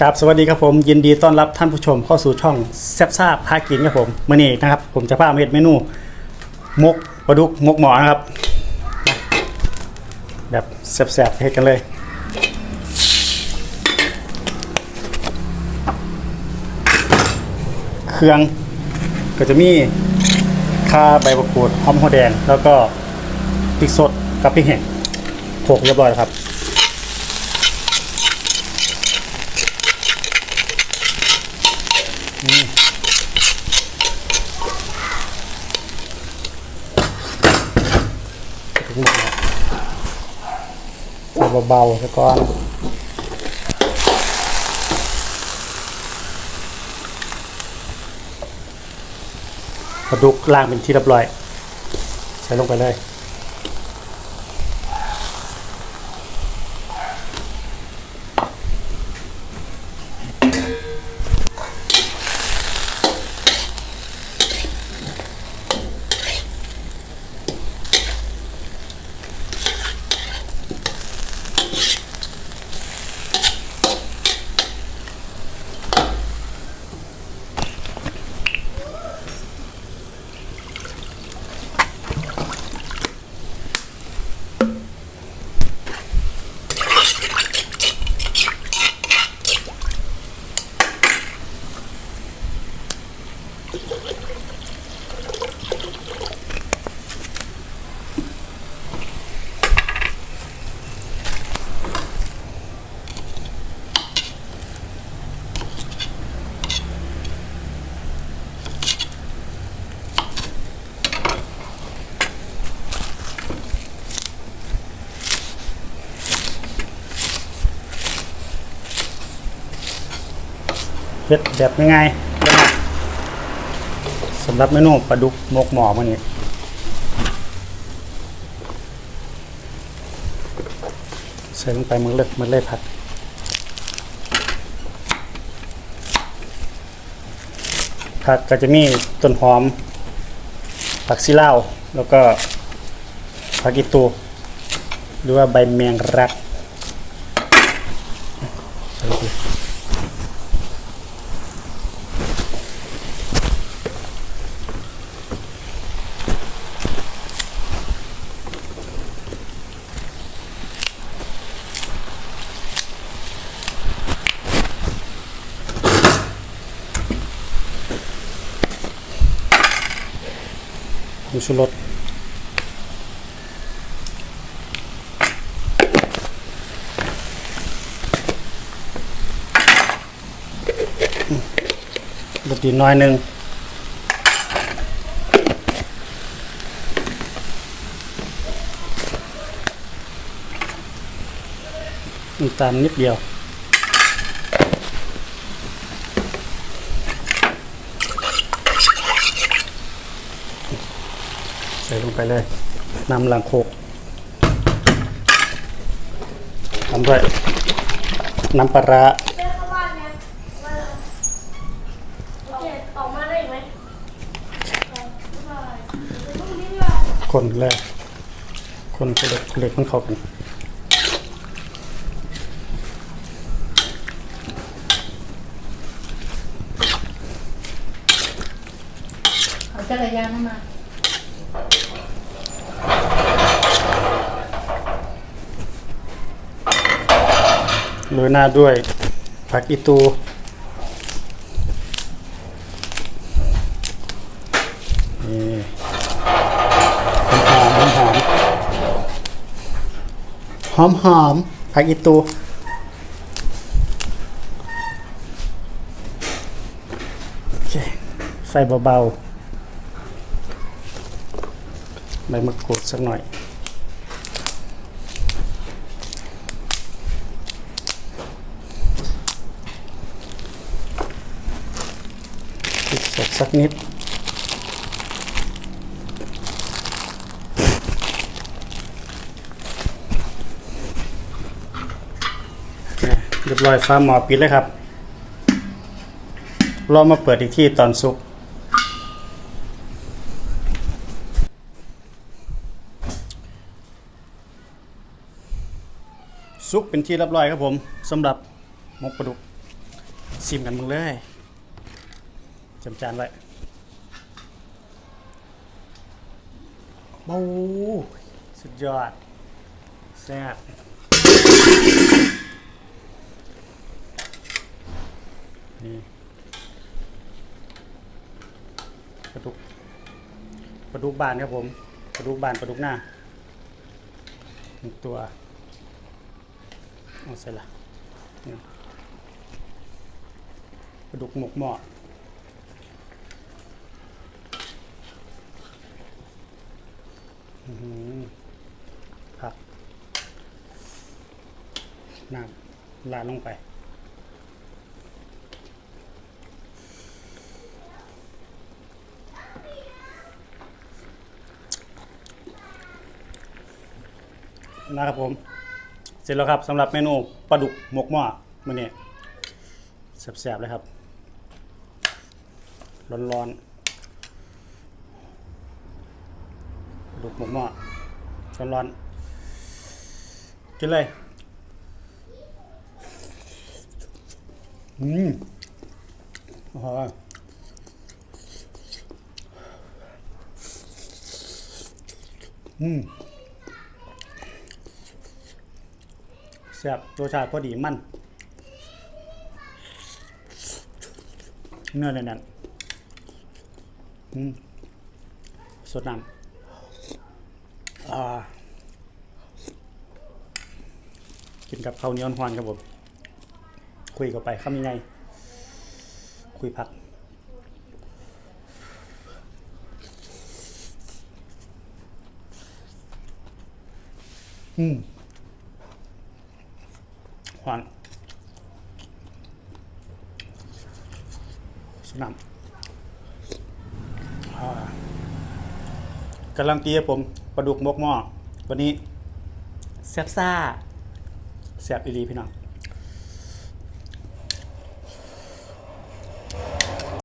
ครับสวัสดีครับผมยินดีต้อนรับท่านผู้ชมเข้าสู่ช่องแซบซ่าพากินครับผมมื่อนี้นะครับ ผมจะพามาเฮ็ดเมนูมกปลาดุกมกหมอนะครับ แบบแซบๆเฮ็ดกันเลย เครื่องก็จะมีข่าใบมะกรูดหอมหัวแดง แล้วก็พริกสดกับพริกแห้งโขลกเรียบร้อยแล้วครับ ถึงหมดแล้วเอาเบาๆแล้วก่อนปลาดุกล่างเป็นที่เรียบร้อย ใส่ลงไปเลย็ดแบบง่ายๆนะครับสำหรับเมนูปลาดุกมกหมอมันนี้ใส่ลงไปมือเล็กมือเล็กผัดผักก็จะมีต้นหอม ผักซีลาวแล้วก็ผักอีตูหรือว่าใบแมงรัก ใส่ไปดูชูรสรสดีน้อยหนึ่งน้ำตาลนิดเดียว ส่ลงไปเลยน้ำลังโคกทำด้วยน้ำปลาร้าเรียกเขาว่าไงว่าโอเคออกมาได้ไหมไปบ๊ายบายเดี๋ยวพรุ่งนี้ดีกว่าคนแรกคนคนเล็กคนเล็กมันเข้ากันเอาจักรยานมา โรยหน้าด้วยผักอีตู นี่หอมหอมหอมหอมหอมผักอีตูใส่เบาๆใบมะกรูดสักหน่อย กสดสักนิดเนี่ยเรียบร้อยฟ้าหมอปิดเลยครับรามาเปิดอีกที่ตอนสุกซุกเป็นที่เรียบร้อยครับผมสำหรับมกปลาดุกชิมกันมึงเลย จำจานไว้โอ้สุดยอด แซ่บนี่ปลาดุกปลาดุกบานครับผมปลาดุกบานปลาดุกหน้าหนึ่งตัวเอาใส่ละนี่ปลาดุกหมกหม้ออื้อหือ ผักน้ำลาดลงไป นะครับผม เสร็จแล้วครับสำหรับเมนูปลาดุกหมกหม้อมื้อนี้แซ่บๆเลยครับ ร้อนๆปลา ดุกหมกหม้อร้อนๆกินเลยอืมโอ้โหอืมแซ่บรสชาติพอดีมันเนื้อแน่นๆอืมสดน้ำ กินกับข้าวเหนียวหวานครับผม คุยกับไปคำยังไง คุยผักอืมหวานสนามอ่า กำลังตีครับผมปลาดุกมกหม้อวันนี้แซ่บซ่าแซ่บอีรีพี่น้อง